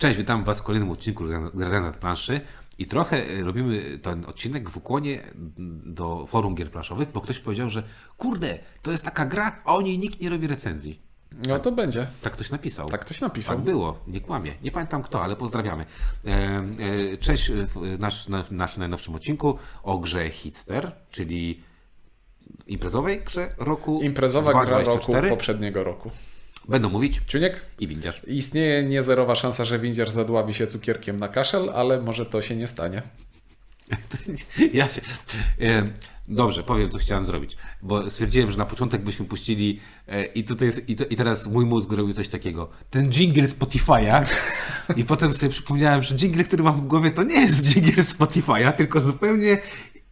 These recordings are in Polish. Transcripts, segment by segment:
Cześć, witam Was w kolejnym odcinku Gradania nad planszy i trochę e, robimy ten odcinek w ukłonie do forum gier planszowych, bo ktoś powiedział, że kurde, to jest taka gra, a o niej nikt nie robi recenzji. No to będzie. Tak ktoś napisał. Tak ktoś napisał. Tak było, nie kłamie. Nie pamiętam kto, ale pozdrawiamy. E, e, cześć w nasz, na, naszym najnowszym odcinku o grze Hitster, czyli imprezowej grze roku Imprezowa gra 2024. roku poprzedniego roku. Będą mówić Czuniek? i windziarz. Istnieje niezerowa szansa, że windziarz zadławi się cukierkiem na kaszel, ale może to się nie stanie. Ja się. Dobrze, powiem, co chciałem zrobić. Bo stwierdziłem, że na początek byśmy puścili. E, I tutaj jest, i, to, i teraz mój mózg robił coś takiego. Ten jingle Spotify'a. I potem sobie przypomniałem, że jingle, który mam w głowie, to nie jest jingle Spotify'a, tylko zupełnie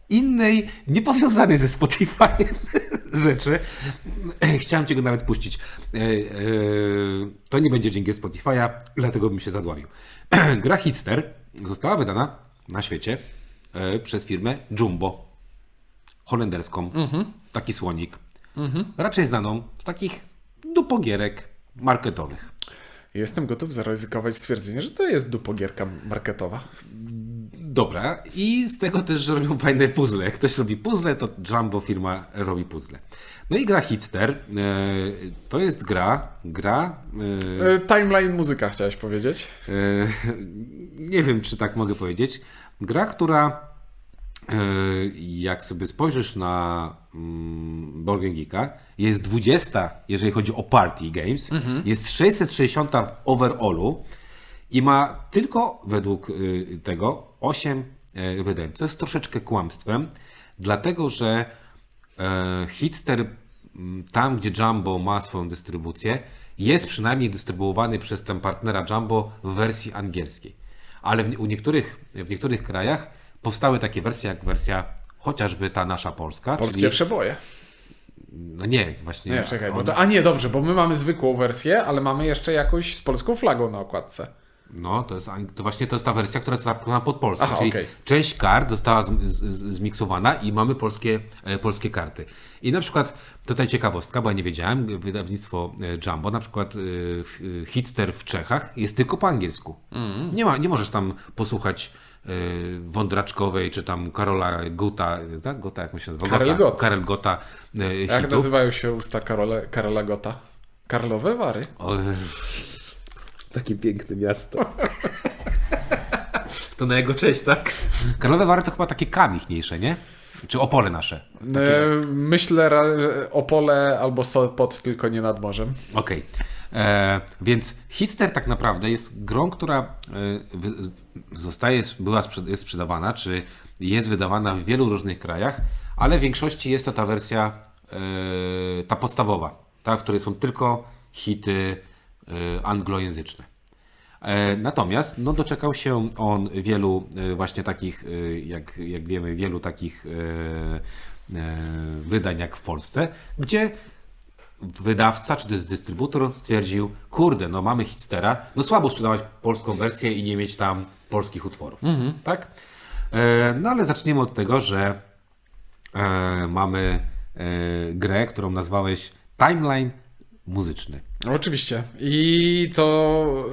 innej, niepowiązanej ze Spotify'em rzeczy. Chciałem Cię go nawet puścić. E, e, To nie będzie jingle Spotify'a, dlatego bym się zadławił. Gra Hitster została wydana na świecie e, przez firmę Jumbo. Holenderską. Taki słonik. Raczej znaną z takich dupogierek marketowych. Jestem gotów zaryzykować stwierdzenie, że to jest dupogierka marketowa. Dobra, i z tego też, robią fajne puzzle. Jak ktoś robi puzzle, to Jumbo firma robi puzzle. No i gra Hitster e, to jest gra, gra, e, E, Timeline muzyka chciałeś powiedzieć. nie wiem czy tak mogę powiedzieć, gra, która jak sobie spojrzysz na mm, Game Geeka, jest 20, jeżeli chodzi o party games, jest 660 w overallu i ma tylko według y, tego 8 y, wydań, co jest troszeczkę kłamstwem, dlatego że e, Hitster m, tam, gdzie Jumbo ma swoją dystrybucję, jest przynajmniej dystrybuowany przez ten partnera Jumbo w wersji angielskiej. Ale w, u niektórych, w niektórych krajach powstały takie wersje, jak wersja chociażby ta nasza polska. Polskie czyli, przeboje. no nie, właśnie. Nie, czekaj, bo on- to, a nie, dobrze, bo my mamy zwykłą wersję, ale mamy jeszcze jakąś z polską flagą na okładce. No, to, jest, to właśnie to jest ta wersja, która została wykonana pod Polską. Aha, czyli okej. część kart została z, z, zmiksowana i mamy polskie, e, polskie karty. I na przykład, tutaj ciekawostka, bo ja nie wiedziałem, wydawnictwo e, Jumbo, na przykład e, e, Hitster w Czechach jest tylko po angielsku. Mhm. Nie, ma, nie możesz tam posłuchać e, Wądraczkowej, czy tam Karola Gota, e, tak? Gota, jak się nazywa? Karel Gota, Gott. Karel Gota e, Jak hitów. nazywają się usta Karole, Karola Gota? Karlowe Wary. O, takie piękne miasto. To na jego cześć, tak? Karlowe Wary to chyba takie kamichniejsze, nie? Czy Opole nasze? E, myślę ra- Opole albo Sopot, tylko nie nad morzem. Okej. E, Więc Hitster tak naprawdę jest grą, która e, zostaje, była, sprzed- jest sprzedawana, czy jest wydawana w wielu różnych krajach, ale w większości jest to ta wersja, e, ta podstawowa, ta, w której są tylko hity anglojęzyczne. E, Natomiast no, doczekał się on wielu e, właśnie takich, e, jak, jak wiemy, wielu takich e, wydań jak w Polsce, gdzie wydawca czy dystrybutor stwierdził, kurde, no mamy Hitstera, no słabo sprzedawać polską wersję i nie mieć tam polskich utworów. Tak? E, No ale zaczniemy od tego, że mamy grę, którą nazwałeś Timeline muzyczny. No, Oczywiście. I to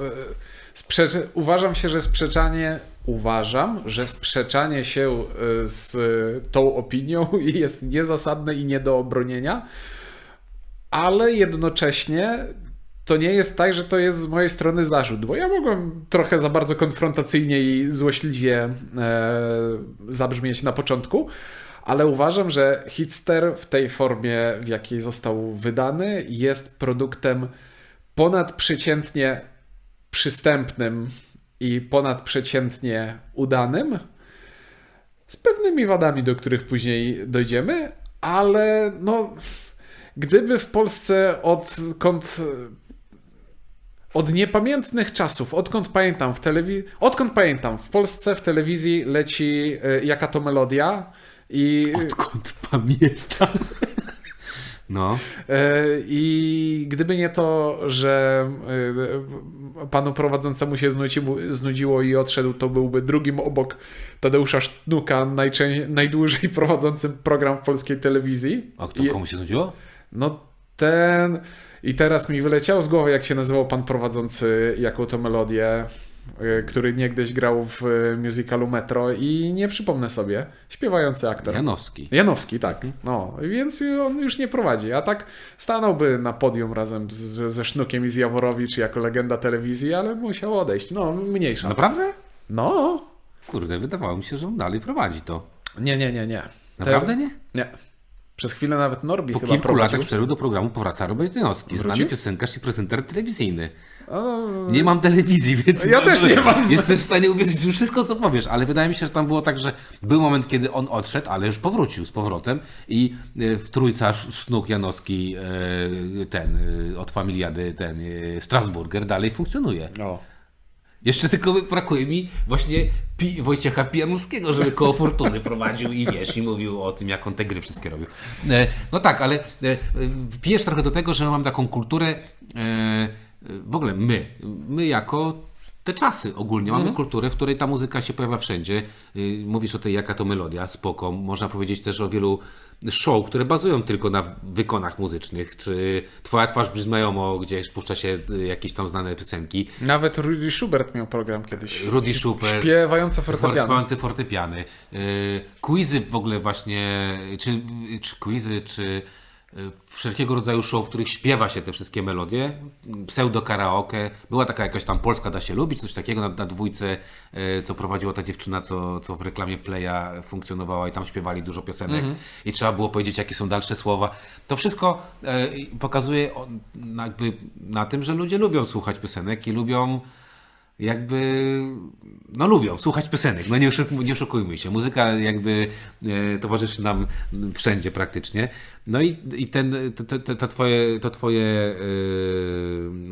e, uważam się, że sprzeczanie uważam, że sprzeczanie się e, z tą opinią jest niezasadne i nie do obronienia, ale jednocześnie to nie jest tak, że to jest z mojej strony zarzut, bo ja mogłem trochę za bardzo konfrontacyjnie i złośliwie e, zabrzmieć na początku, ale uważam, że Hitster w tej formie, w jakiej został wydany, jest produktem ponadprzeciętnie przystępnym i ponadprzeciętnie udanym, z pewnymi wadami, do których później dojdziemy, ale no, gdyby w Polsce odkąd od niepamiętnych czasów, odkąd pamiętam w telewizji, odkąd pamiętam w Polsce w telewizji leci y, jaka to melodia i Odkąd pamiętam. No. E, I gdyby nie to, że e, panu prowadzącemu się znudziło, i odszedł, to byłby drugim obok Tadeusza Sztnuka najdłużej prowadzącym program w polskiej telewizji. A kto, I, komu się znudziło? no ten... I teraz mi wyleciało z głowy, jak się nazywał pan prowadzący, jaką to melodię. Y, który niegdyś grał w musicalu Metro i nie przypomnę sobie. Śpiewający aktor. Janowski. Janowski, tak. No, więc on już nie prowadzi. A tak stanąłby na podium razem z, ze Sznukiem i z Jaworowicz jako legenda telewizji, ale musiał odejść. No, mniejsza. Naprawdę? No. Kurde, wydawało mi się, że on dalej prowadzi to. Nie, nie, nie, nie. Naprawdę Te- nie? Nie. Przez chwilę nawet Norbi Po chyba kilku prowadził. latach przerwy do programu powraca Robert Janowski, znany piosenkarz i prezenter telewizyjny. Nie mam telewizji, więc... Ja też nie mam. Jestem w stanie uwierzyć w wszystko, co powiesz, ale wydaje mi się, że tam było tak, że był moment, kiedy on odszedł, ale już powrócił z powrotem i e, w trójca Sz- Sznuk Janowski, e, ten, e, od Familiady, ten, Strasburger dalej funkcjonuje. o. Jeszcze tylko brakuje mi właśnie pi- Wojciecha Pijanowskiego, żeby koło Fortuny prowadził i wiesz, i mówił o tym, jak on te gry wszystkie robił. No tak, ale e, pijesz trochę do tego, że mam taką kulturę, e, w ogóle my, my jako te czasy ogólnie, mamy kulturę, w której ta muzyka się pojawia wszędzie. Y, Mówisz o tej, jaka to melodia, spoko. Można powiedzieć też o wielu show, które bazują tylko na wykonach muzycznych, czy Twoja twarz brzmi znajomo, gdzie spuszcza się y, jakieś tam znane piosenki. Nawet Rudy Schubert miał program kiedyś. Rudy Schubert, Śpiewające fortepiano. śpiewający fortepiany, yy, quizy w ogóle właśnie, czy, czy quizy, czy wszelkiego rodzaju show, w których śpiewa się te wszystkie melodie, pseudo karaoke, była taka jakaś tam Polska da się lubić, coś takiego na, na dwójce, yy, co prowadziła ta dziewczyna, co, co w reklamie Playa funkcjonowała i tam śpiewali dużo piosenek. I trzeba było powiedzieć, jakie są dalsze słowa. To wszystko yy, pokazuje jakby na tym, że ludzie lubią słuchać piosenek i lubią jakby, no lubią słuchać piosenek, no nie, oszuk- nie oszukujmy się. Muzyka jakby e, towarzyszy nam wszędzie praktycznie. No i, i ten, to, to, to twoje, to twoje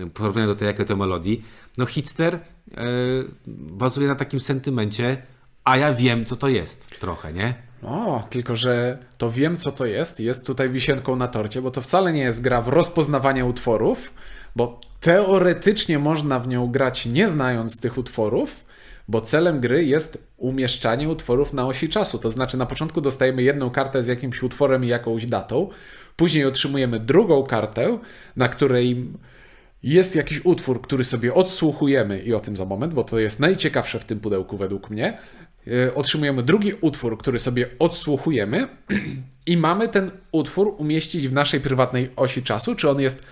e, porównanie do tej jakiej to melodii, no hitster e, bazuje na takim sentymencie, a ja wiem co to jest trochę, nie? O, tylko że to wiem, co to jest. Jest tutaj wisienką na torcie, bo to wcale nie jest gra w rozpoznawanie utworów, bo teoretycznie można w nią grać nie znając tych utworów, bo celem gry jest umieszczanie utworów na osi czasu. To znaczy, na początku dostajemy jedną kartę z jakimś utworem i jakąś datą, później otrzymujemy drugą kartę, na której jest jakiś utwór, który sobie odsłuchujemy i o tym za moment, bo to jest najciekawsze w tym pudełku według mnie. Yy, Otrzymujemy drugi utwór, który sobie odsłuchujemy i mamy ten utwór umieścić w naszej prywatnej osi czasu. Czy on jest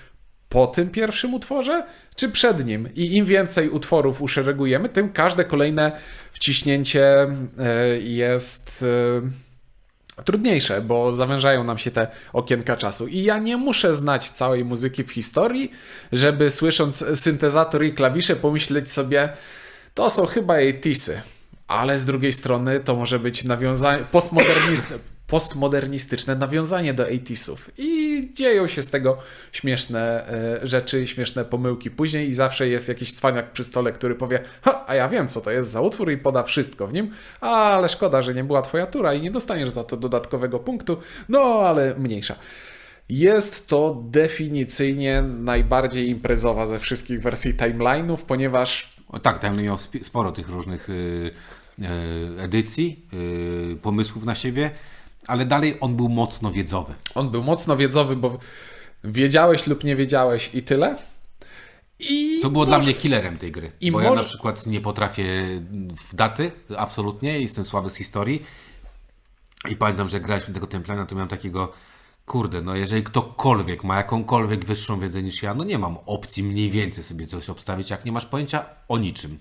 po tym pierwszym utworze, czy przed nim? I im więcej utworów uszeregujemy, tym każde kolejne wciśnięcie yy, jest. yy, trudniejsze, bo zawężają nam się te okienka czasu. I ja nie muszę znać całej muzyki w historii, żeby słysząc syntezator i klawisze pomyśleć sobie, to są chyba 80 ale z drugiej strony to może być nawiązanie postmodernistyczne. Postmodernistyczne nawiązanie do 80sów i dzieją się z tego śmieszne e, rzeczy, śmieszne pomyłki. Później i zawsze jest jakiś cwaniak przy stole, który powie, ha, a ja wiem co to jest za utwór i poda wszystko w nim, ale szkoda, że nie była twoja tura i nie dostaniesz za to dodatkowego punktu, no ale mniejsza. Jest to definicyjnie najbardziej imprezowa ze wszystkich wersji timeline'ów, ponieważ O, tak, tam miał sporo tych różnych y, y, edycji, y, pomysłów na siebie, ale dalej on był mocno wiedzowy. on był mocno wiedzowy, bo wiedziałeś lub nie wiedziałeś i tyle. I Co było dla mnie killerem tej gry. I bo ja może- na przykład nie potrafię w daty, absolutnie, jestem słaby z historii. I pamiętam, że graliśmy tego Templana, to miałem takiego, kurde, no jeżeli ktokolwiek ma jakąkolwiek wyższą wiedzę niż ja, no nie mam opcji mniej więcej sobie coś obstawić, jak nie masz pojęcia o niczym.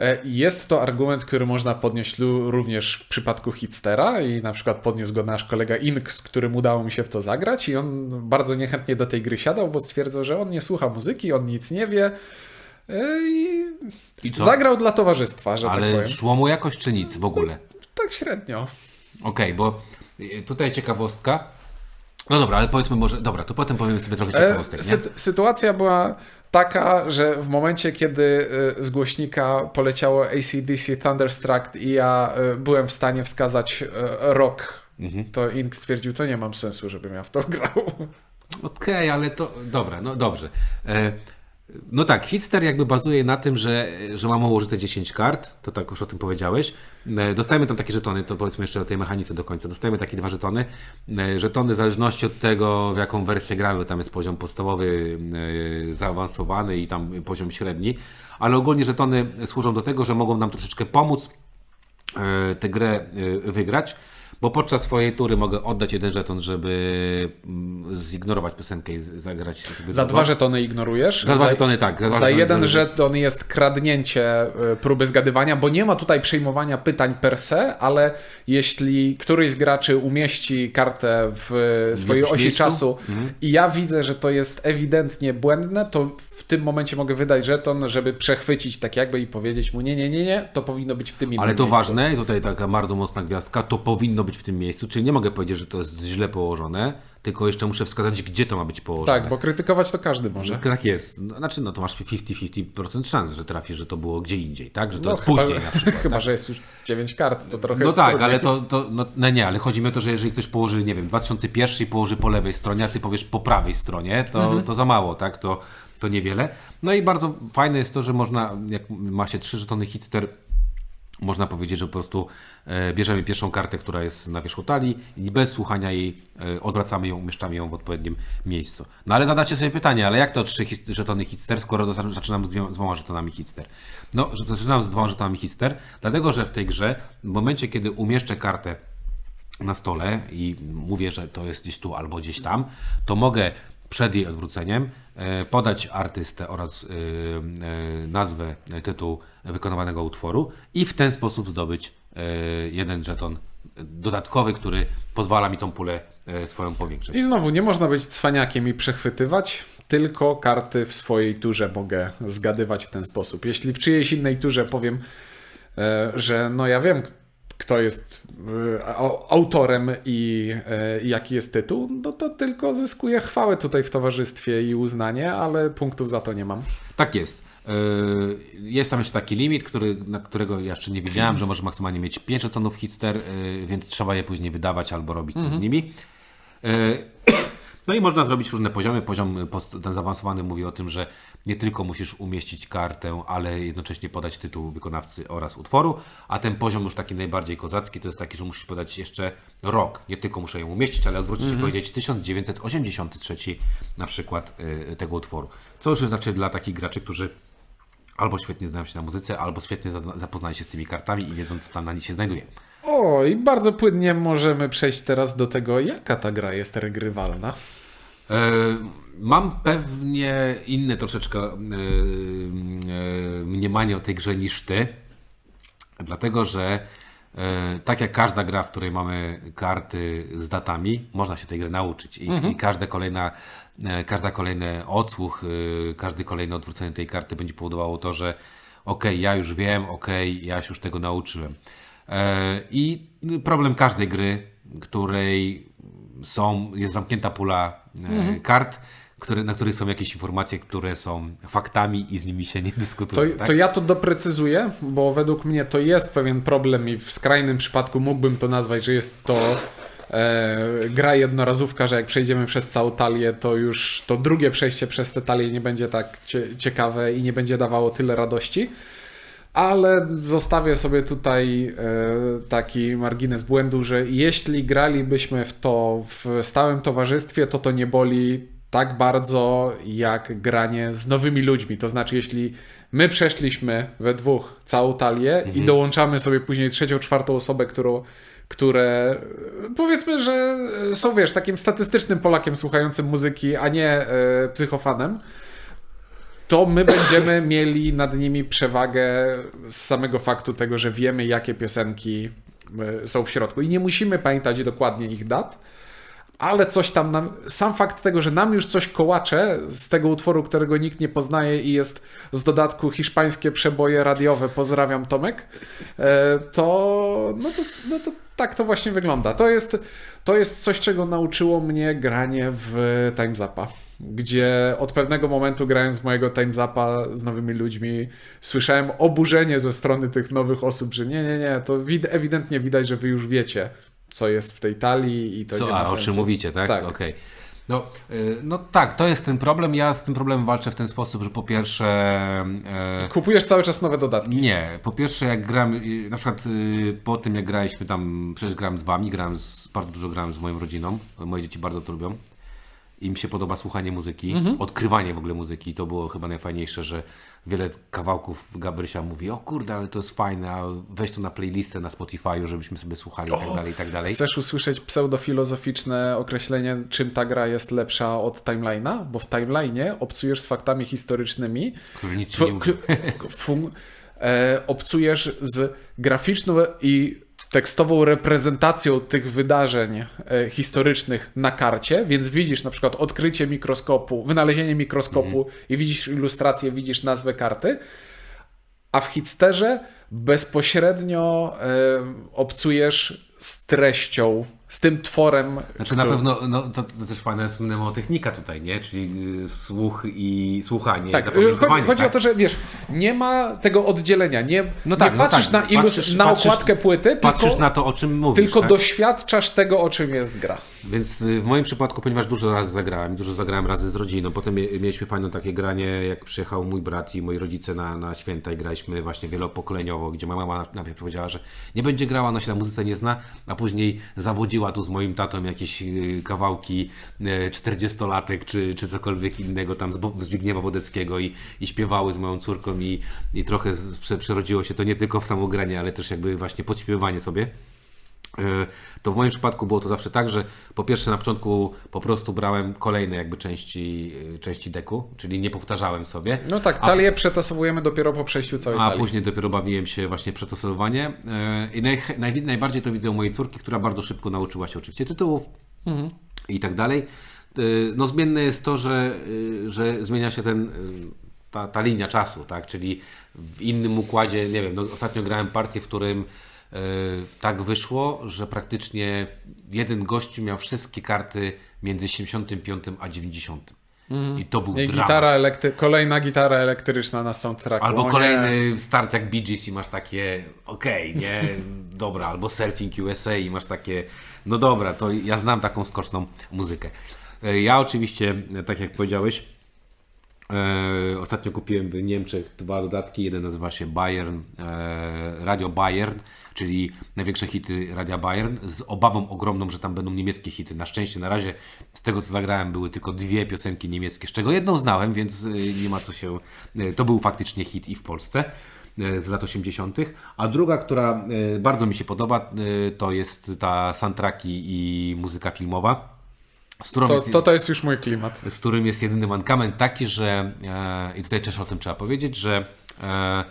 E, Jest to argument, który można podnieść również w przypadku Hitstera i na przykład podniósł go nasz kolega Ink, z którym udało mi się w to zagrać i on bardzo niechętnie do tej gry siadał, bo stwierdzał, że on nie słucha muzyki, on nic nie wie e, i I zagrał dla towarzystwa, że tak Ale powiem. szło mu jakoś czy nic w ogóle? Tak średnio. Okej, bo y, tutaj ciekawostka. No dobra, ale powiedzmy może, dobra, to potem powiemy sobie trochę E, ciekawostek, sytu- sytuacja była taka, że w momencie, kiedy e, z głośnika poleciało ACDC Thunderstruck i ja e, byłem w stanie wskazać rok, Mhm. to Ink stwierdził, to nie mam sensu, żebym ja w to grał. Okej, ale to dobra, no dobrze. No tak, Hitster jakby bazuje na tym, że, że mamy użyte 10 kart, to tak już o tym powiedziałeś. E, Dostajemy tam takie żetony, to powiedzmy jeszcze o tej mechanice do końca. Dostajemy takie dwa żetony. E, Żetony w zależności od tego, w jaką wersję gramy, tam jest poziom podstawowy, e, zaawansowany i tam poziom średni, ale ogólnie żetony służą do tego, że mogą nam troszeczkę pomóc tę grę wygrać, bo podczas swojej tury mogę oddać jeden żeton, żeby mm, zignorować piosenkę i zagrać sobie Za dwa żetony ignorujesz. Za dwa żetony, tak. Za Za jeden żeton jest kradnięcie y, próby zgadywania, bo nie ma tutaj przejmowania pytań per se, ale jeśli któryś z graczy umieści kartę w y, swojej osi miejscu? czasu i ja widzę, że to jest ewidentnie błędne, to w tym momencie mogę wydać żeton, żeby przechwycić tak jakby i powiedzieć mu nie, nie, nie, nie, to powinno być w tym innym Ale to miejscu. ważne, i tutaj taka bardzo mocna gwiazdka, to powinno być w tym miejscu, czyli nie mogę powiedzieć, że to jest źle położone, tylko jeszcze muszę wskazać, gdzie to ma być położone. Tak, bo krytykować to każdy może. Tak jest. No, Znaczy, no to masz 50-50% szans, że trafisz, że to było gdzie indziej, tak? Że to No, jest chyba, później na przykład. chyba, że jest już 9 kart, to trochę No tak, trudniej. ale to, to no, no nie, ale chodzi mi o to, że jeżeli ktoś położy, nie wiem, 2001 i położy po lewej stronie, a ty powiesz po prawej stronie, to, Mhm. to za mało, tak? To, to niewiele. No i bardzo fajne jest to, że można, jak ma się trzy żetony hitster, można powiedzieć, że po prostu e, bierzemy pierwszą kartę, która jest na wierzchu talii i bez słuchania jej e, odwracamy ją, umieszczamy ją w odpowiednim miejscu. No ale zadacie sobie pytanie, ale jak to trzy żetony hitster, skoro zaczynam z dwoma żetonami hitster? No, że zaczynam z dwoma żetonami hitster, dlatego że w tej grze, w momencie kiedy umieszczę kartę na stole i mówię, że to jest gdzieś tu albo gdzieś tam, to mogę przed jej odwróceniem e, podać artystę oraz e, e, nazwę, tytuł wykonywanego utworu i w ten sposób zdobyć jeden żeton dodatkowy, który pozwala mi tą pulę swoją powiększyć. I znowu, nie można być cwaniakiem i przechwytywać, tylko karty w swojej turze mogę zgadywać w ten sposób. Jeśli w czyjejś innej turze powiem, że no ja wiem, kto jest e, au- autorem i e, jaki jest tytuł, no to tylko zyskuję chwałę tutaj w towarzystwie i uznanie, ale punktów za to nie mam. Tak jest. E, Jest tam jeszcze taki limit, który, na którego jeszcze nie wiedziałem, że może maksymalnie mieć 5 tonów hitster, więc trzeba je później wydawać albo robić coś z nimi. No i można zrobić różne poziomy. Poziom post- ten zaawansowany mówi o tym, że nie tylko musisz umieścić kartę, ale jednocześnie podać tytuł wykonawcy oraz utworu, a ten poziom już taki najbardziej kozacki to jest taki, że musisz podać jeszcze rok. Nie tylko muszę ją umieścić, ale odwrócić i powiedzieć 1983 na przykład y, tego utworu. Co już znaczy dla takich graczy, którzy albo świetnie znają się na muzyce, albo świetnie zapoznają się z tymi kartami i wiedzą, co tam na nich się znajduje. O, i bardzo płynnie możemy przejść teraz do tego, jaka ta gra jest regrywalna. E, Mam pewnie inne troszeczkę e, e, mniemanie o tej grze niż ty, dlatego że tak jak każda gra, w której mamy karty z datami, można się tej gry nauczyć. I, i każda kolejna, każda kolejny odsłuch, każdy kolejne odwrócenie tej karty będzie powodowało to, że okej, ja już wiem, okej, ja się już tego nauczyłem. I problem każdej gry, której są, jest zamknięta pula e, kart, które, na których są jakieś informacje, które są faktami i z nimi się nie To, dyskutuje. tak? to ja to doprecyzuję, bo według mnie to jest pewien problem i w skrajnym przypadku mógłbym to nazwać, że jest to e, gra jednorazówka, że jak przejdziemy przez całą talię, to już to drugie przejście przez tę talię nie będzie tak cie, ciekawe i nie będzie dawało tyle radości. Ale zostawię sobie tutaj e, taki margines błędu, że jeśli gralibyśmy w to w stałym towarzystwie, to to nie boli tak bardzo jak granie z nowymi ludźmi. To znaczy, jeśli my przeszliśmy we dwóch całą talię i dołączamy sobie później trzecią, czwartą osobę, którą, które powiedzmy, że są, wiesz, takim statystycznym Polakiem słuchającym muzyki, a nie e, psychofanem, to my będziemy mieli nad nimi przewagę z samego faktu tego, że wiemy, jakie piosenki e, są w środku. I nie musimy pamiętać dokładnie ich dat, ale coś tam nam. Sam fakt tego, że nam już coś kołacze z tego utworu, którego nikt nie poznaje i jest z dodatku hiszpańskie przeboje radiowe, pozdrawiam Tomek, e, to no to, no to tak to właśnie wygląda. To jest, to jest coś, czego nauczyło mnie granie w Time Zapa, gdzie od pewnego momentu grając w mojego Time Zapa z nowymi ludźmi słyszałem oburzenie ze strony tych nowych osób, że nie, nie, nie, to wid- ewidentnie widać, że wy już wiecie, co jest w tej talii i to nie Co, ma a o sensu. czym mówicie, tak? Tak. Okej. No, y, no tak, to jest ten problem. Ja z tym problemem walczę w ten sposób, że po pierwsze. E, Kupujesz cały czas nowe dodatki. nie, po pierwsze jak gram, y, na przykład y, po tym jak graliśmy tam, przecież gram z wami, gram z, bardzo dużo grałem z moją rodziną, moje dzieci bardzo to lubią. Im się podoba słuchanie muzyki, odkrywanie w ogóle muzyki. To było chyba najfajniejsze, że wiele kawałków Gabrysia mówi, o kurde, ale to jest fajne, a weź to na playlistę na Spotify'u, żebyśmy sobie słuchali i tak dalej, i tak dalej. Chcesz usłyszeć pseudofilozoficzne określenie, czym ta gra jest lepsza od timeline'a? Bo w timeline'ie obcujesz z faktami historycznymi, Które nic ci nie mówi. e, obcujesz z graficzną i tekstową reprezentacją tych wydarzeń e, historycznych na karcie, więc widzisz na przykład odkrycie mikroskopu, wynalezienie mikroskopu Mhm. i widzisz ilustrację, widzisz nazwę karty, a w Hitsterze bezpośrednio e, obcujesz z treścią, z tym tworem. Znaczy na który- pewno, no, to, to też fajna jest mnemotechnika tutaj, nie? Czyli y, słuch i słuchanie, Tak, chodzi, chodzi tak? o to, że wiesz, nie ma tego oddzielenia. Nie, No tak, nie no patrzysz tak. na, ilus- Patrzysz- na patrzysz- okładkę płyty, Patrzysz tylko, na to, o czym mówisz. tylko tak? doświadczasz tego, o czym jest gra. Więc y, w moim przypadku, ponieważ dużo razy zagrałem, dużo zagrałem razy z rodziną, potem mie- mieliśmy fajne takie granie, jak przyjechał mój brat i moi rodzice na, na święta i graliśmy właśnie wielopokoleniowo, gdzie moja mama najpierw powiedziała, że nie będzie grała, ona się na muzyce nie zna, a później zawodziła tu z moim tatą jakieś y, kawałki y, 40-latek czy, czy cokolwiek innego tam Zbigniewa Wodeckiego i, i śpiewały z moją córką i, i trochę przerodziło się to nie tylko w samo granie, ale też jakby właśnie podśpiewanie sobie. E, To w moim przypadku było to zawsze tak, że po pierwsze na początku po prostu brałem kolejne jakby części, e, części deku, czyli nie powtarzałem sobie. No tak, talię przetasowujemy dopiero po przejściu całej A talii. później dopiero bawiłem się właśnie przetasowywanie. E, I naj, naj, najbardziej to widzę u mojej córki, która bardzo szybko nauczyła się oczywiście tytułów i tak dalej. No zmienne jest to, że, że zmienia się ten, ta, ta linia czasu, tak? Czyli w innym układzie, nie wiem, no ostatnio grałem partię, w którym tak wyszło, że praktycznie jeden gościu miał wszystkie karty między 75 a 90. I to był I gitara elektry- kolejna gitara elektryczna na soundtracku. Albo O nie. kolejny start jak Bee Gees i masz takie, okej, nie, dobra, albo Surfing USA i masz takie, no dobra, to ja znam taką skoczną muzykę. E, Ja oczywiście, e, tak jak powiedziałeś, e, ostatnio kupiłem w Niemczech dwa dodatki, jeden nazywa się Bayern, e, Radio Bayern, czyli największe hity Radia Bayern, z obawą ogromną, że tam będą niemieckie hity. Na szczęście na razie z tego co zagrałem były tylko dwie piosenki niemieckie, z czego jedną znałem, więc e, nie ma co się, to był faktycznie hit i w Polsce z lat 80., a druga, która bardzo mi się podoba, to jest ta soundtracki i muzyka filmowa. Z To, jest, to, to jest już mój klimat. z którym jest jedyny mankament taki, że e, i tutaj też o tym trzeba powiedzieć, że e,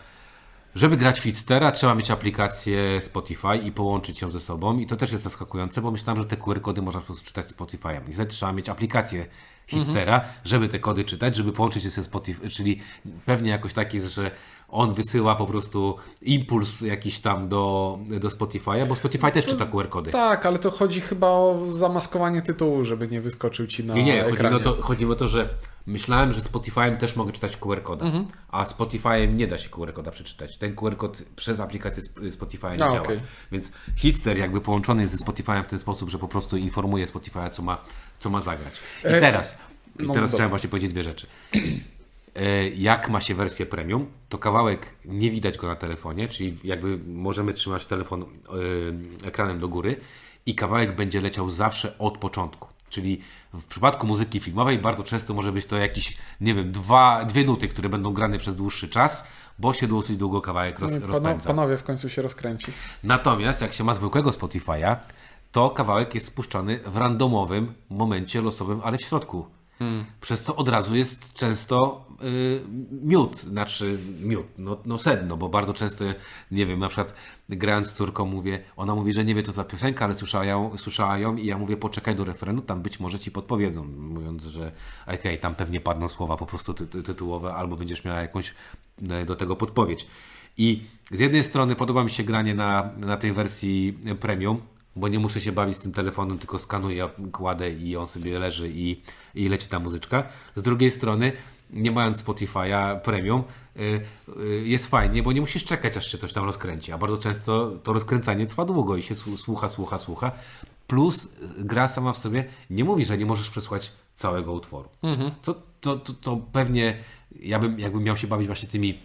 żeby grać Fitstera trzeba mieć aplikację Spotify i połączyć ją ze sobą i to też jest zaskakujące, bo myślałem, że te QR kody można po prostu czytać Spotify'em. Niestety trzeba mieć aplikację Hitstera, żeby te kody czytać, żeby połączyć je ze Spotify, czyli pewnie jakoś tak jest, że on wysyła po prostu impuls jakiś tam do, do Spotify'a, bo Spotify też czyta QR kody. Tak, ale to chodzi chyba o zamaskowanie tytułu, żeby nie wyskoczył ci na Nie, nie, chodzi o to, chodzi o to, że myślałem, że Spotify'em też mogę czytać QR koda, Mhm. a Spotify'em nie da się QR koda przeczytać. Ten QR kod przez aplikację Sp- Spotify'a nie A, działa. okej. Więc Hitster jakby połączony jest ze Spotify'em w ten sposób, że po prostu informuje Spotify'a, co ma, co ma zagrać. I E, teraz, i no teraz dobra. chciałem właśnie powiedzieć dwie rzeczy. E, Jak ma się wersję premium, to kawałek nie widać go na telefonie, czyli jakby możemy trzymać telefon e, ekranem do góry i kawałek będzie leciał zawsze od początku. Czyli w przypadku muzyki filmowej bardzo często może być to jakieś, nie wiem, dwa, dwie nuty, które będą grane przez dłuższy czas, bo się dosyć długo kawałek roz, rozpędza. panowie w końcu się rozkręci. Natomiast jak się ma zwykłego Spotify'a, to kawałek jest spuszczany w randomowym momencie losowym, ale w środku. Przez co od razu jest często y, miód, znaczy miód, no, no sedno, bo bardzo często, nie wiem, na przykład grając z córką mówię, ona mówi, że nie wie co za piosenka, ale słyszała ją, słyszała ją i ja mówię, poczekaj do refrenu, tam być może ci podpowiedzą, mówiąc, że okej, tam pewnie padną słowa po prostu ty, ty, tytułowe, albo będziesz miała jakąś e, do tego podpowiedź. I z jednej strony podoba mi się granie na, na tej wersji premium, bo nie muszę się bawić z tym telefonem, tylko skanuję, kładę i on sobie leży i, i leci ta muzyczka. Z drugiej strony, nie mając Spotify'a premium, y, y, jest fajnie, bo nie musisz czekać, aż się coś tam rozkręci. A bardzo często to rozkręcanie trwa długo i się słu- słucha, słucha, słucha. Plus gra sama w sobie nie mówi, że nie możesz przesłuchać całego utworu. Co, to, to, to pewnie, ja bym, jakbym miał się bawić właśnie tymi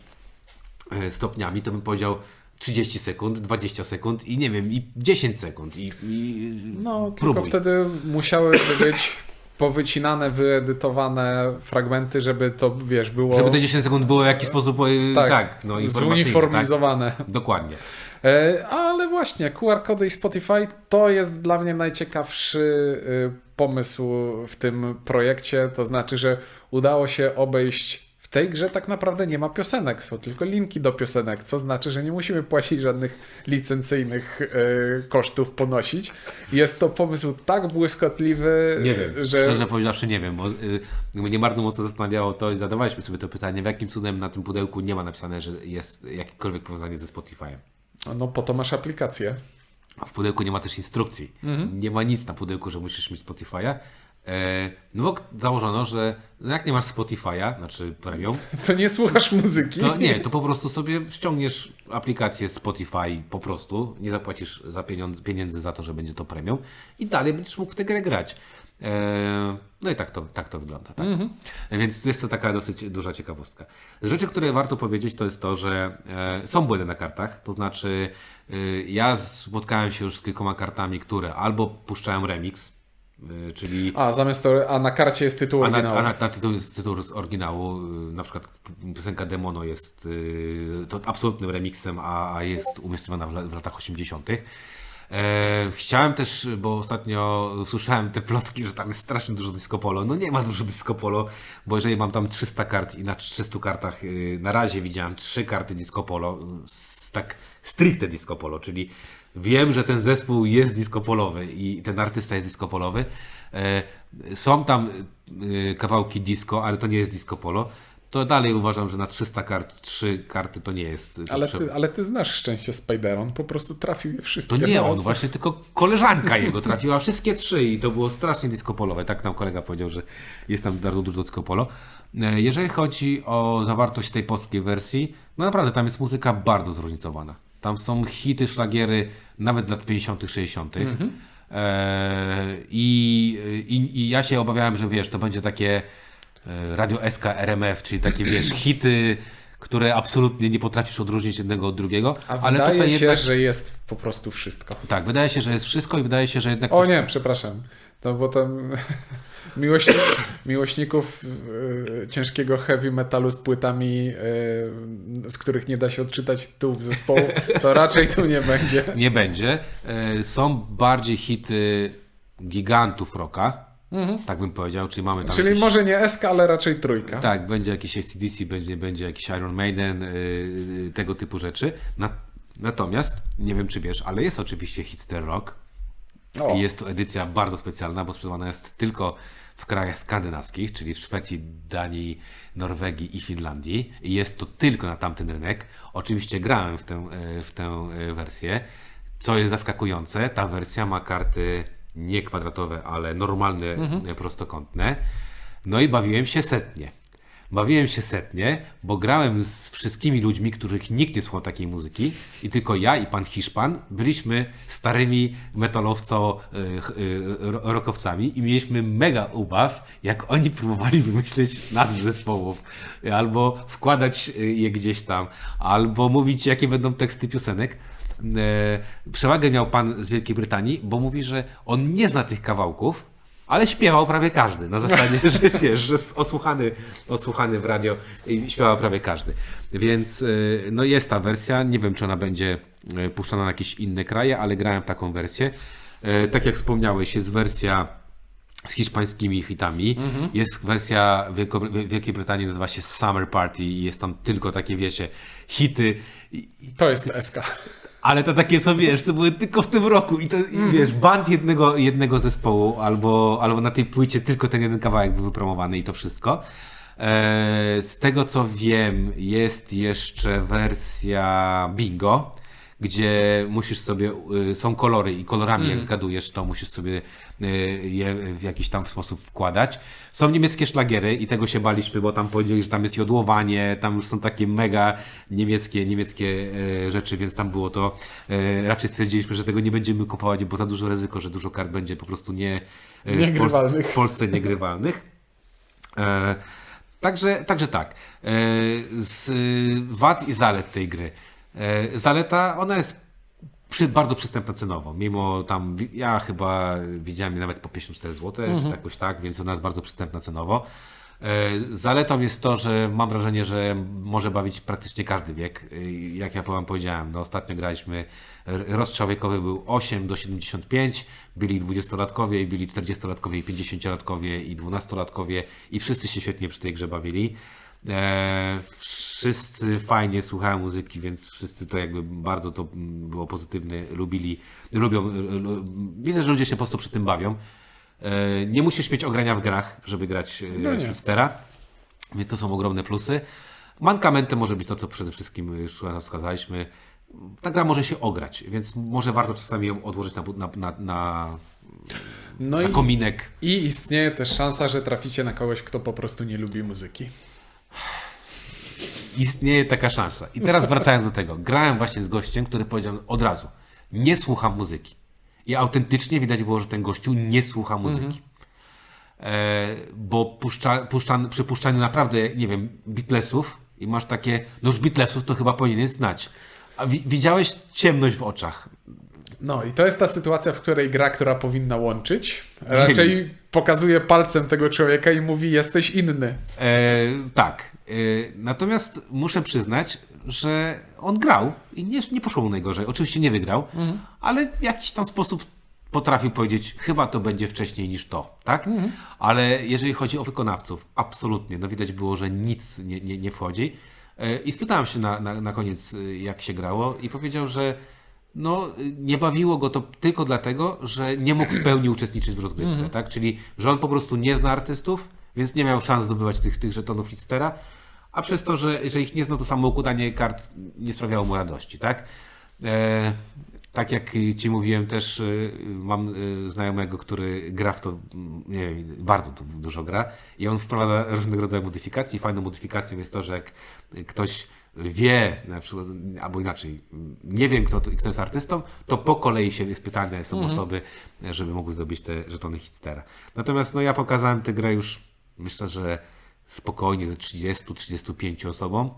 e, stopniami, to bym powiedział 30 sekund, 20 sekund i nie wiem, i 10 sekund i, i No, próbuj. tylko wtedy musiały być powycinane, wyedytowane fragmenty, żeby to, wiesz, było Żeby te 10 sekund było w jakiś sposób, e, tak, tak, no informacyjne, zuniformizowane. Tak? Dokładnie. E, Ale właśnie, QR kody i Spotify to jest dla mnie najciekawszy e, pomysł w tym projekcie. To znaczy, że udało się obejść. Tej grze tak naprawdę nie ma piosenek, są tylko linki do piosenek, co znaczy, że nie musimy płacić żadnych licencyjnych e, kosztów ponosić. Jest to pomysł tak błyskotliwy, Nie wiem, że szczerze powiedziawszy nie wiem, bo y, mnie bardzo mocno zastanawiało to i zadawaliśmy sobie to pytanie, w jakim cudem na tym pudełku nie ma napisane, że jest jakiekolwiek powiązanie ze Spotify'em. no po to masz aplikację. A w pudełku nie ma też instrukcji. Mhm. Nie ma nic na pudełku, że musisz mieć Spotify'a. E, no bo założono, że no jak nie masz Spotify'a, znaczy premium, To nie słuchasz muzyki. to nie, to po prostu sobie ściągniesz aplikację Spotify po prostu, nie zapłacisz za pieniądze, pieniędzy za to, że będzie to premium i dalej będziesz mógł w tę grę grać. E, no i tak to, tak to wygląda. Tak? Więc jest to taka dosyć duża ciekawostka. Z rzeczy, które warto powiedzieć, to jest to, że e, są błędy na kartach. To znaczy, ja spotkałem się już z kilkoma kartami, które albo puszczałem remix, czyli A zamiast to, a na karcie jest tytuł a na, oryginału. a na, na tytuł, jest tytuł z oryginału, y, na przykład piosenka Demono jest y, to absolutnym remixem, a, jest umiejscowiona w, w latach 80. E, chciałem też, bo ostatnio słyszałem te plotki, że tam jest strasznie dużo disco polo. No nie ma dużo disco polo, bo jeżeli mam tam 300 kart i na 300 kartach y, na razie widziałem 3 karty disco polo, y, tak stricte disco polo, czyli wiem, że ten zespół jest disco polowy i ten artysta jest disco polowy. E, Są tam y, kawałki disco, ale to nie jest disco polo. To dalej uważam, że na 300 kart 3 karty to nie jest. to Ale ty, ale ty znasz szczęście Spider, on po prostu trafił je to wszystkie. nie on, właśnie tylko koleżanka jego trafiła wszystkie trzy i to było strasznie disco polowe. Tak nam kolega powiedział, że jest tam bardzo dużo disco polo. E, Jeżeli chodzi o zawartość tej polskiej wersji, no naprawdę tam jest muzyka bardzo zróżnicowana. Tam są hity, szlagiery nawet z lat 50., 60. E, i, i, I ja się obawiałem, że wiesz, to będzie takie e, Radio SK RMF, czyli takie wiesz, hity, które absolutnie nie potrafisz odróżnić jednego od drugiego. A ale wydaje się, jednak że jest po prostu wszystko. tak, wydaje się, że jest wszystko i wydaje się, że jednak. O nie, przepraszam. To bo tam miłośni, miłośników e, ciężkiego heavy metalu z płytami, e, z których nie da się odczytać tytułów zespołów, to raczej tu nie będzie. Nie będzie. E, Są bardziej hity gigantów rocka. Tak bym powiedział, czyli mamy tam. Mhm. Czyli może nie SK, ale raczej trójka. Tak, będzie jakiś ACDC, będzie, będzie jakiś Iron Maiden, y, y, tego typu rzeczy. Na, natomiast, nie wiem czy wiesz, ale jest oczywiście Hitster Rock. O. I jest to edycja bardzo specjalna, bo sprzedawana jest tylko w krajach skandynawskich, czyli w Szwecji, Danii, Norwegii i Finlandii. I jest to tylko na tamten rynek. Oczywiście grałem w tę, e, w tę e, wersję. Co jest zaskakujące, ta wersja ma karty nie kwadratowe, ale normalne, e, prostokątne. No i bawiłem się setnie. Bawiłem się setnie, bo grałem z wszystkimi ludźmi, których nikt nie słuchał takiej muzyki i tylko ja i pan Hiszpan byliśmy starymi metalowco y, ch- y, ro- rockowcami i mieliśmy mega ubaw, jak oni próbowali wymyślić nazwy zespołów, albo wkładać y, je gdzieś tam, albo mówić jakie będą teksty piosenek. E, Przewagę miał pan z Wielkiej Brytanii, bo mówi, że on nie zna tych kawałków, ale śpiewał prawie każdy. Na zasadzie, że wiesz, że osłuchany, osłuchany w radio i śpiewał prawie każdy. Więc y, no jest ta wersja. Nie wiem, czy ona będzie y, puszczana na jakieś inne kraje, ale grałem w taką wersję. Y, Tak jak wspomniałeś, jest wersja z hiszpańskimi hitami. Jest wersja Wielko- Wielkiej Brytanii, nazywa się Summer Party i jest tam tylko takie, wiecie, hity. To jest SK. Ale to takie co wiesz, to były tylko w tym roku i to i wiesz, band jednego, jednego zespołu, albo, albo na tej płycie tylko ten jeden kawałek był wypromowany i to wszystko. E, z tego co wiem, jest jeszcze wersja Bingo, gdzie musisz sobie, y, są kolory i kolorami jak zgadujesz, to musisz sobie y, je w jakiś tam sposób wkładać. Są niemieckie szlagiery i tego się baliśmy, bo tam powiedzieli, że tam jest jodłowanie, tam już są takie mega niemieckie, niemieckie e, rzeczy, więc tam było to, raczej stwierdziliśmy, że tego nie będziemy kupować, bo za dużo ryzyko, że dużo kart będzie po prostu nie, Niegrywalnych. Polsce, w Polsce niegrywalnych. E, także, także tak. E, z wad i zalet tej gry. E, zaleta, ona jest przy, bardzo przystępna cenowo, mimo tam, ja chyba widziałem je nawet po 54 zł, czy jakoś tak, więc ona jest bardzo przystępna cenowo. E, Zaletą jest to, że mam wrażenie, że może bawić praktycznie każdy wiek. E, Jak ja wam powiedziałem, no ostatnio graliśmy, rozstrzał wiekowy był 8 do 75, byli 20-latkowie, i byli 40-latkowie, i 50-latkowie, i 12-latkowie i wszyscy się świetnie przy tej grze bawili. E, wszyscy fajnie słuchają muzyki, więc wszyscy to jakby bardzo to było pozytywne, lubili, lubią, lu- lu- widzę, że ludzie się po prostu przy tym bawią. E, nie musisz mieć ogrania w grach, żeby grać e, No nie. Hipstera, więc to są ogromne plusy. Mankamentem może być to, co przede wszystkim już wskazaliśmy. Ta gra może się ograć, więc może warto czasami ją odłożyć na, na, na, na, No i, kominek. i istnieje też szansa, że traficie na kogoś, kto po prostu nie lubi muzyki. Istnieje taka szansa. I teraz wracając do tego. Grałem właśnie z gościem, który powiedział od razu, nie słucham muzyki. I autentycznie widać było, że ten gościu nie słucha muzyki. E, bo puszcza, puszcza, przy puszczaniu naprawdę, nie wiem, Beatlesów i masz takie, no już Beatlesów to chyba powinien znać. A wi- widziałeś ciemność w oczach. No i to jest ta sytuacja, w której gra, która powinna łączyć, raczej pokazuje palcem tego człowieka i mówi jesteś inny. E, tak. E, natomiast muszę przyznać, że on grał i nie, nie poszło mu najgorzej. Oczywiście nie wygrał, ale w jakiś tam sposób potrafił powiedzieć, chyba to będzie wcześniej niż to, tak? Ale jeżeli chodzi o wykonawców, absolutnie, no widać było, że nic nie, nie, nie wchodzi. E, I spytałem się na, na, na koniec, e, jak się grało i powiedział, że no, nie bawiło go to tylko dlatego, że nie mógł w pełni uczestniczyć w rozgrywce, tak? Czyli, że on po prostu nie zna artystów, więc nie miał szans zdobywać tych, tych żetonów Hitstera, a przez to, że, że ich nie znał, to samo układanie kart nie sprawiało mu radości, tak? E, tak jak Ci mówiłem, też y, mam y, znajomego, który gra w to, nie wiem, bardzo to dużo gra i on wprowadza różnego rodzaju modyfikacje. Fajną modyfikacją jest to, że jak ktoś wie, na przykład, albo inaczej, nie wiem kto, to- kto jest artystą, to po kolei się jest pytane są osoby, żeby mogły zdobyć te żetony Hitstera. Natomiast no ja pokazałem tę grę już, myślę, że spokojnie ze 30-35 osobom.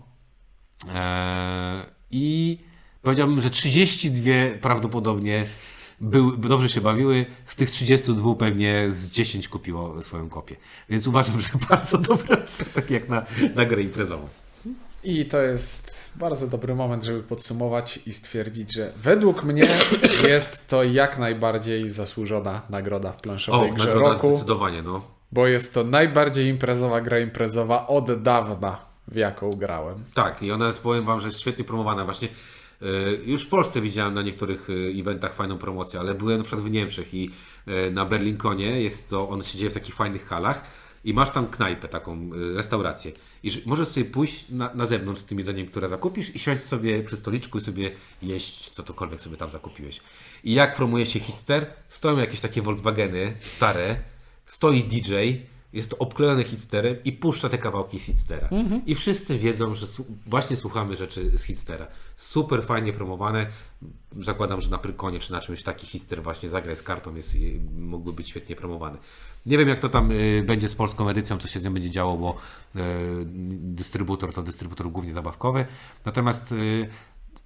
Eee, I powiedziałbym, że 32 prawdopodobnie były, dobrze się bawiły. Z tych 32 pewnie z 10 kupiło swoją kopię. Więc uważam, że bardzo dobra, tak jak na, na grę imprezową. I to jest bardzo dobry moment, żeby podsumować i stwierdzić, że według mnie jest to jak najbardziej zasłużona nagroda w planszowej grze nagroda roku, zdecydowanie, no. Bo jest to najbardziej imprezowa gra imprezowa od dawna, w jaką grałem. Tak, i ona jest, powiem Wam, że jest świetnie promowana. Właśnie e, już w Polsce widziałem na niektórych e, eventach fajną promocję, ale byłem na przykład w Niemczech i e, na Berlinkonie jest to, on się dzieje w takich fajnych halach i masz tam knajpę, taką restaurację. I że możesz sobie pójść na, na zewnątrz z tym jedzeniem, które zakupisz i siąść sobie przy stoliczku i sobie jeść cokolwiek sobie tam zakupiłeś. I jak promuje się Hitster, stoją jakieś takie Volkswageny stare, stoi DJ, jest obklejony hitsterem i puszcza te kawałki z hitstera. I wszyscy wiedzą, że właśnie słuchamy rzeczy z hitstera. Super fajnie promowane. Zakładam, że na Prykonie czy na czymś taki hitster właśnie zagraj z kartą jest, mógłby być świetnie promowany. Nie wiem jak to tam y, będzie z polską edycją, co się z nią będzie działo, bo y, dystrybutor to dystrybutor głównie zabawkowy. Natomiast y,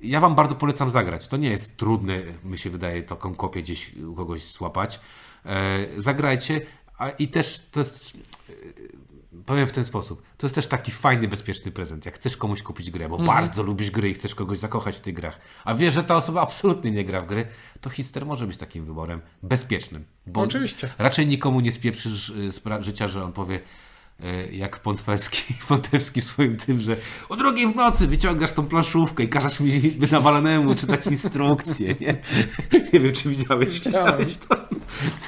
ja Wam bardzo polecam zagrać. To nie jest trudne, mi się wydaje, taką kopię gdzieś u kogoś złapać. E, zagrajcie, a i też to jest, e, powiem w ten sposób, to jest też taki fajny, bezpieczny prezent. Jak chcesz komuś kupić grę, bo bardzo lubisz gry i chcesz kogoś zakochać w tych grach, a wiesz, że ta osoba absolutnie nie gra w gry, to Hister może być takim wyborem bezpiecznym. Bo Oczywiście. Raczej nikomu nie spieprzysz spra- życia, że on powie jak Pątwelski, Pątewski w swoim tym, że o drugiej w nocy wyciągasz tą planszówkę i każesz mi nawalanemu czytać instrukcje, nie? Nie wiem, czy widziałeś, to.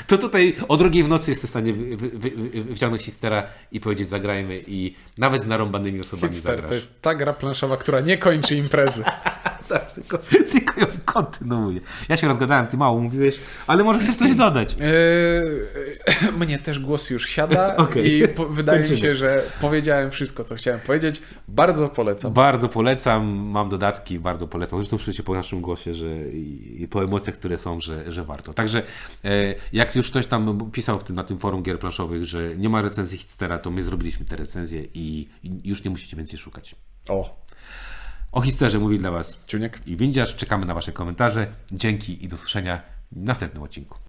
To tutaj o drugiej w nocy jesteś w stanie wy, wy, wy, wy, wyciągnąć histera i powiedzieć zagrajmy i nawet z narąbanymi osobami Hitster zagrasz. to jest ta gra planszowa, która nie kończy imprezy. tak, tylko, ją kontynuuję. Ja się rozgadałem, ty mało mówiłeś, ale może chcesz coś dodać. Eee, mnie też głos już siada Okej. i po, wydaje mi Kończymy. się, że powiedziałem wszystko, co chciałem powiedzieć. Bardzo polecam. Bardzo polecam, mam dodatki, bardzo polecam. Zresztą słyszycie po naszym głosie, że i, po emocjach, które są, że, że warto. Także e, jak już ktoś tam pisał w tym, na tym forum gier planszowych, że nie ma recenzji Hitstera, to my zrobiliśmy te recenzje i, i już nie musicie więcej szukać. O, O Hitsterze mówi dla Was Ciuniek. i Windziarz. Czekamy na Wasze komentarze. Dzięki i do słyszenia w następnym odcinku.